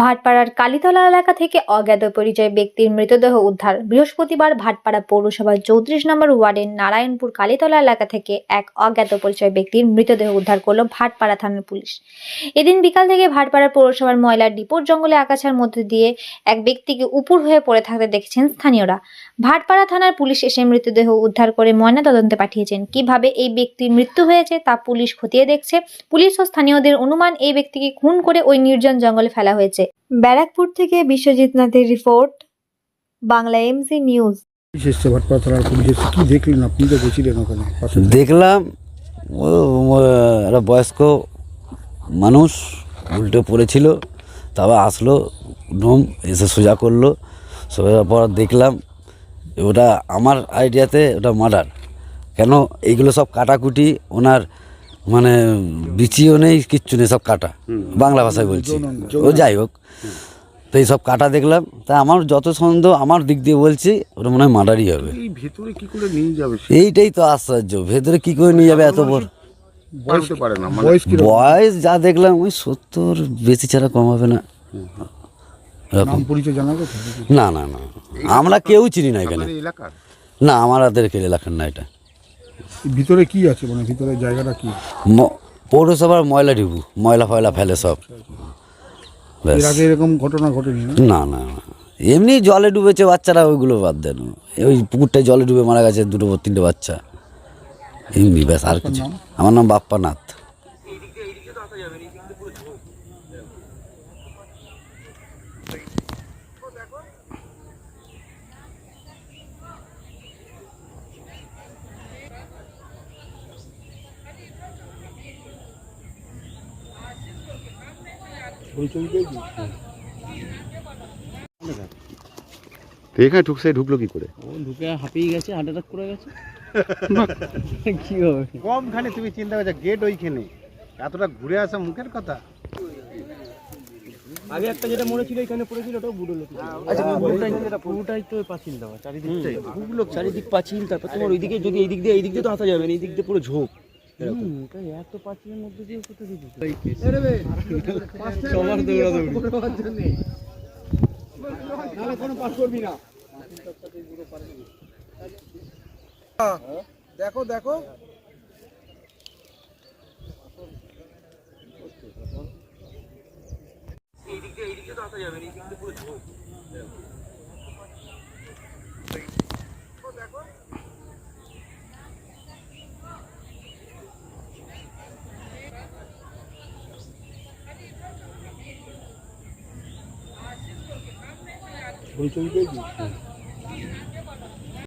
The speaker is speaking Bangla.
ভাটপাড়ার কালীতলা এলাকা থেকে অজ্ঞাত পরিচয় ব্যক্তির মৃতদেহ উদ্ধার। বৃহস্পতিবার ভাটপাড়া পৌরসভার চৌত্রিশ নম্বর ওয়ার্ডের নারায়ণপুর কালীতলা এলাকা থেকে এক অজ্ঞাত পরিচয় ব্যক্তির মৃতদেহ উদ্ধার করল ভাটপাড়া থানার পুলিশ। এদিন বিকাল থেকে ভাটপাড়া পৌরসভার ময়লার ডিপোর জঙ্গলে আগাছার মধ্যে দিয়ে এক ব্যক্তিকে উপুর হয়ে পড়ে থাকতে দেখেছেন স্থানীয়রা। ভাটপাড়া থানার পুলিশ এসে মৃতদেহ উদ্ধার করে ময়না তদন্তে পাঠিয়েছেন। কীভাবে এই ব্যক্তির মৃত্যু হয়েছে তা পুলিশ খতিয়ে দেখছে। পুলিশ ও স্থানীয়দের অনুমান, এই ব্যক্তিকে খুন করে ওই নির্জন জঙ্গলে ফেলা হয়েছে। ব্যারাকপুর থেকে বিশ্বজিৎ নাথের রিপোর্ট বাংলা এমসি নিউজ দেখলেন আপনি তো গেছিলেন ওখানে? দেখলাম ও ও একটা বয়স্ক মানুষ উল্টে পড়েছিল তারপর আসলো ডোম এসে সোজা করল সোজা পর দেখলাম ওটা আমার আইডিয়াতে ওটা মার্ডার কেন এইগুলো সব কাটাকুটি ওনার মানে বিচিও নেই কিচ্ছু নেই সব কাটা। বাংলা ভাষায় বলছি। ও যাই হোক। তো এই সব কাটা দেখলাম। তা আমার যত সন্দেহ আমার দিক দিয়ে বলছি ওটা মনে হয় মার্ডারই হবে। এই কি করে নিয়ে যাবে এইটাই তো আশ্চর্য। ভেতরে কি করে নিয়ে যাবে এত বড়? বয়স না বয়স যা দেখলাম ওই সত্তর বেশি ছাড়া কম হবে না। না না না। আমরা কেউ চিনি না এখানে। না আমাদের এলাকার না এটা। ভিতরে কি আছে মানে ভিতরে জায়গাটা কি? পৌরসভার ময়লা ডিবু ময়লা ফয়লা ফেলে সব। এর আগে এরকম ঘটনা ঘটেনি না? না না না। এমনি জলে ডুবেছে বাচ্চারা ওইগুলো বাদ দেন। ওই পুকুরটায় জলে ডুবে মারা গেছে দুটো তিনটে বাচ্চা। এমনি ব্যাস আর কিছু আমার নাম বাপ্পা নাথ তো এখানে ঢুকছে ঢুকলো কি করে? ও ঢুকে হাঁপিয়ে গেছে হার্ট অ্যাটাক করে গেছে। কি হবে? কমখানে তুমি চিন্তা করছ গেট ওইখানে। এতটা ঘুরে আসা মুখের কথা। আগে একটা যেটা মনে ছিল এখানে পড়েছিল ওটাও বুড়ো লোক। আচ্ছা পুরোটাই পুরোটাই তো পাঁচিল দেওয়া চারিদিকটাই। পুরো চারিদিক পাঁচিল তারপর তোমার ওইদিকে যদি এই দিক দিয়ে এই দিক দিয়ে তো হাতা যাবে না এই দিক দিয়ে পুরো ঝোপ। এত পাঁচিলের মধ্যে দিয়ে কোথায় দিয়েছে সবার দৌড়াদৌড়ি। দেখো দেখো। পরিচয় পেয়েছি